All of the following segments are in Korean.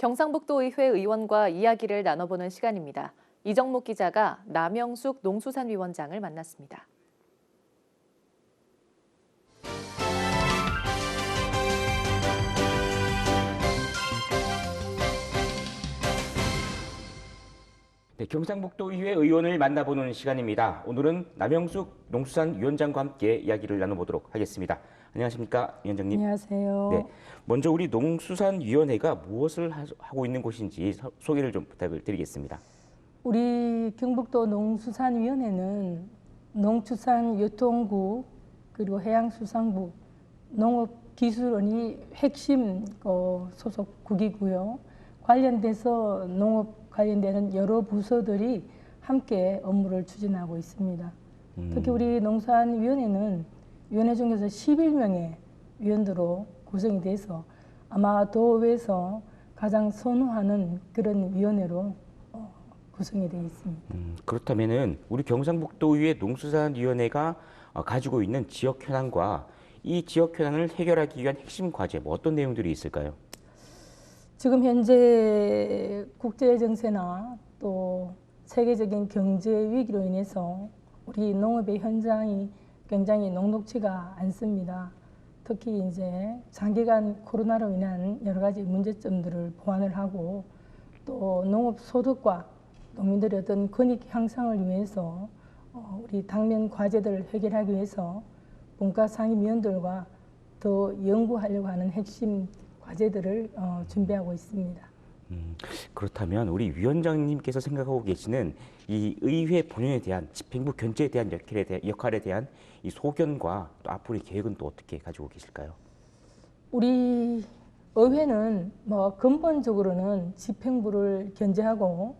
경상북도 의회 의원과 이야기를 나눠보는 시간입니다. 이정목 기자가 남영숙 농수산위원장을 만났습니다. 경상북도 의회 의원을 만나보는 시간입니다. 오늘은 남영숙 농수산위원장과 함께 이야기를 나눠보도록 하겠습니다. 안녕하십니까, 위원장님? 안녕하세요. 네, 먼저 우리 농수산위원회가 무엇을 하- 하고 있는 곳인지 서- 소개를 좀 부탁을 드리겠습니다. 우리 경북도 농수산위원회는 농축산유통국 그리고 해양수산국 농업기술원이 핵심 어, 소속국이고요. 관련돼서 농업 관련되는 여러 부서들이 함께 업무를 추진하고 있습니다. 음. 특히 우리 농산위원회는 위원회 중에서 11명의 위원들로 구성이 돼서 아마 도읍에서 가장 선호하는 그런 위원회로 어, 구성이 되어 있습니다. 음, 그렇다면은 우리 경상북도의회 농수산위원회가 어, 가지고 있는 지역 현안과 이 지역 현안을 해결하기 위한 핵심 과제, 뭐 어떤 내용들이 있을까요? 지금 현재 국제 정세나 또 세계적인 경제 위기로 인해서 우리 농업의 현장이 굉장히 녹록지가 않습니다. 특히 이제 장기간 코로나로 인한 여러 가지 문제점들을 보완을 하고 또 농업 소득과 농민들의 어떤 근익 향상을 위해서 어, 우리 당면 과제들을 해결하기 위해서 분과 상임위원들과 더 연구하려고 하는 핵심 과제들을 어, 준비하고 있습니다. 음, 그렇다면 우리 위원장님께서 생각하고 계시는 이 의회 본연에 대한 집행부 견제에 대한 역할에, 대, 역할에 대한 이 소견과 또 앞으로의 계획은 또 어떻게 가지고 계실까요? 우리 의회는 뭐 근본적으로는 집행부를 견제하고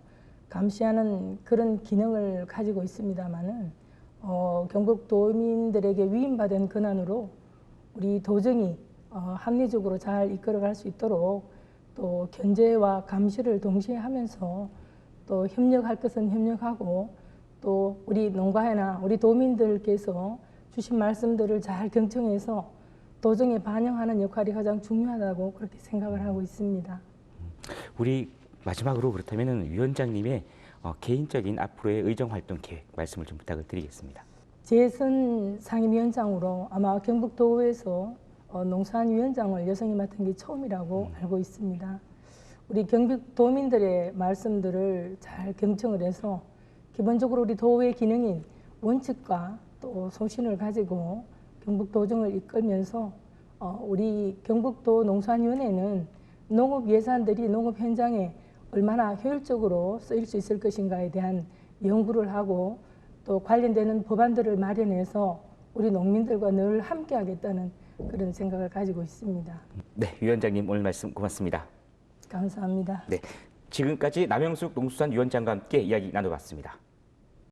감시하는 그런 기능을 가지고 있습니다만은 어, 경북 도민들에게 위임받은 권한으로 우리 도정이 어, 합리적으로 잘 이끌어갈 수 있도록 또 견제와 감시를 동시에 하면서 또 협력할 것은 협력하고 또 우리 농가회나 우리 도민들께서 주신 말씀들을 잘 경청해서 도정에 반영하는 역할이 가장 중요하다고 그렇게 생각을 하고 있습니다. 우리 마지막으로 그렇다면 위원장님의 어, 개인적인 앞으로의 의정 활동 계획 말씀을 좀 부탁을 드리겠습니다. 재선 상임위원장으로 아마 경북도에서 어, 농산위원장을 여성이 맡은 게 처음이라고 알고 있습니다. 우리 경북 도민들의 말씀들을 잘 경청을 해서 기본적으로 우리 도의 기능인 원칙과 또 소신을 가지고 경북 도정을 이끌면서 어, 우리 경북도 농산위원회는 농업 예산들이 농업 현장에 얼마나 효율적으로 쓰일 수 있을 것인가에 대한 연구를 하고 또 관련되는 법안들을 마련해서 우리 농민들과 늘 함께하겠다는 그런 생각을 가지고 있습니다. 네, 위원장님 오늘 말씀 고맙습니다. 감사합니다. 네, 지금까지 남영숙 농수산 위원장과 함께 이야기 나눠봤습니다.